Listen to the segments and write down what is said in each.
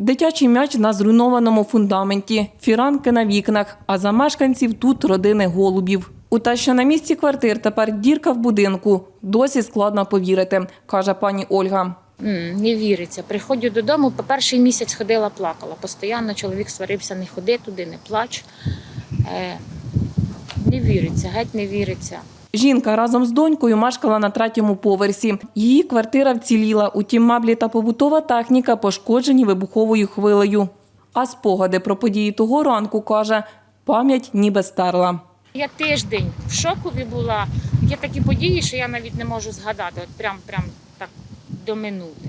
Дитячий м'яч на зруйнованому фундаменті, фіранки на вікнах, а за мешканців тут родини голубів. У те, що на місці квартир тепер дірка в будинку, досі складно повірити, каже пані Ольга. Не віриться. Приходжу додому, по перший місяць ходила, плакала. Постійно чоловік сварився, не ходи туди, не плач. Е, не віриться, геть не віриться. Жінка разом з донькою мешкала на третьому поверсі. Її квартира вціліла, утім меблі та побутова техніка пошкоджені вибуховою хвилею. А спогади про події того ранку, каже, пам'ять ніби стерла. Я тиждень в шокові була. Є такі події, що я навіть не можу згадати. От прям, прям так до минути.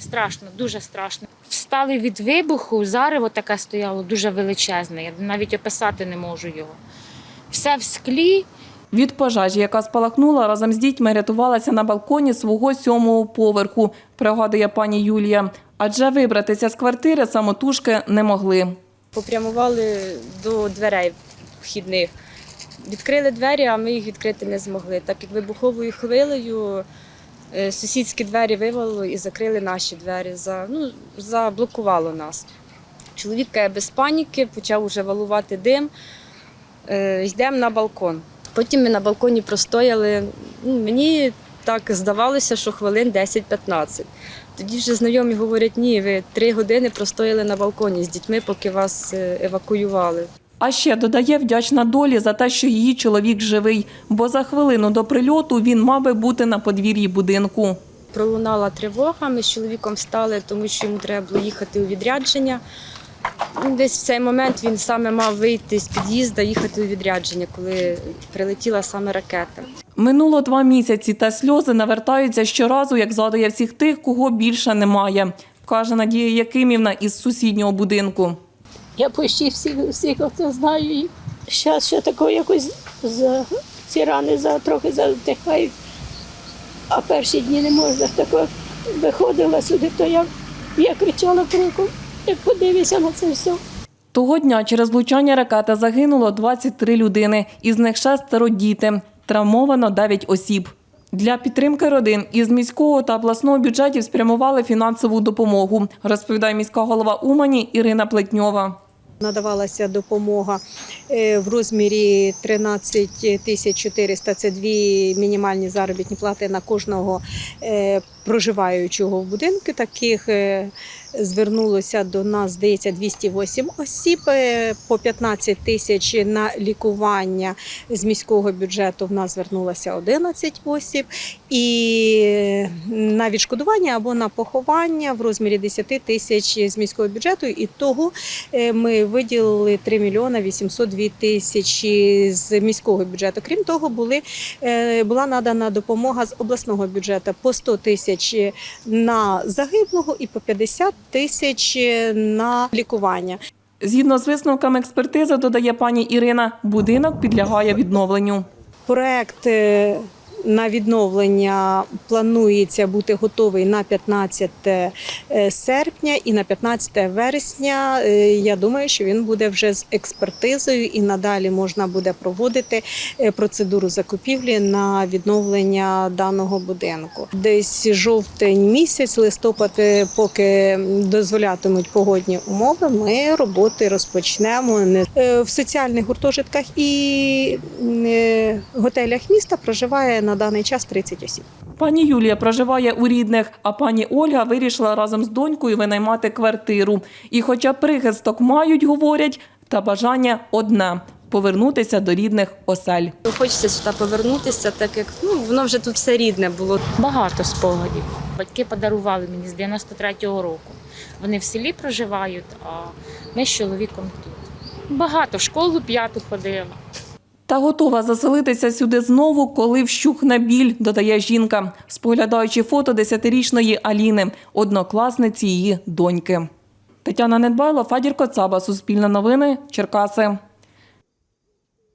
Страшно, дуже страшно. Встали від вибуху, зарево таке стояло дуже величезне. Я навіть описати не можу його. Все в склі. Від пожежі, яка спалахнула, разом з дітьми рятувалася на балконі свого сьомого поверху, пригадує пані Юлія. Адже вибратися з квартири самотужки не могли. попрямували до дверей вхідних. Відкрили двері, а ми їх відкрити не змогли, так як вибуховою хвилею е, сусідські двері вивалило і закрили наші двері, за, ну, заблокувало нас. Чоловік без паніки почав уже валувати дим. Е, Йдемо на балкон. Потім ми на балконі простояли. Ну, мені так здавалося, що хвилин 10-15. Тоді вже знайомі говорять, ні, ви три години простояли на балконі з дітьми, поки вас е, евакуювали. А ще додає вдячна долі за те, що її чоловік живий, бо за хвилину до прильоту він мав би бути на подвір'ї будинку. Пролунала тривога, ми з чоловіком встали, тому що йому треба було їхати у відрядження. Десь в цей момент він саме мав вийти з під'їзду, їхати у відрядження, коли прилетіла саме ракета. Минуло два місяці, та сльози навертаються щоразу, як згадує всіх тих, кого більше немає, каже Надія Якимівна із сусіднього будинку. Я почти всіх, всіх оце знаю. І зараз ще такого якось за ці рани за, трохи затихають. А перші дні не можна тако виходила сюди, то я, я кричала криком, як подивися на це все. Того дня через влучання ракети загинуло 23 людини, із них шестеро діти. Травмовано 9 осіб. Для підтримки родин із міського та обласного бюджетів спрямували фінансову допомогу, розповідає міська голова Умані Ірина Плетньова. Надавалася допомога е, в розмірі 13 тисяч 400 – це дві мінімальні заробітні плати на кожного е, проживаючого в будинку. Таких е, звернулося до нас, здається, 208 осіб, е, по 15 тисяч на лікування з міського бюджету в нас звернулося 11 осіб. І на відшкодування або на поховання в розмірі 10 тисяч з міського бюджету. І того Е, Ми виділили 3 мільйони 802 тисячі з міського бюджету. Крім того, були, е, була надана допомога з обласного бюджету по 100 тисяч на загиблого і по 50 тисяч на лікування. Згідно з висновками експертизи, додає пані Ірина, будинок підлягає відновленню. Проект е, на відновлення планується бути готовий на 15 е, серпня і на 15 вересня. Е, Я думаю, що він буде вже з експертизою і надалі можна буде проводити е, процедуру закупівлі на відновлення даного будинку. Десь жовтень місяць, листопад, поки дозволятимуть погодні умови, ми роботи розпочнемо Не- в соціальних гуртожитках і готелях міста проживає на даний час 30 осіб. Пані Юлія проживає у рідних, а пані Ольга вирішила разом з донькою винаймати квартиру. І хоча прихисток мають, говорять, та бажання одне повернутися до рідних осель. Хочеться сюди повернутися, так як ну, воно вже тут все рідне було. Багато спогадів. Батьки подарували мені з 93-го року. Вони в селі проживають, а ми з чоловіком тут. Багато в школу п'яту ходила. Та готова заселитися сюди знову, коли вщухне біль, додає жінка, споглядаючи фото десятирічної Аліни, однокласниці її доньки. Тетяна Недбайло, Фадір Коцаба, Суспільне новини, Черкаси.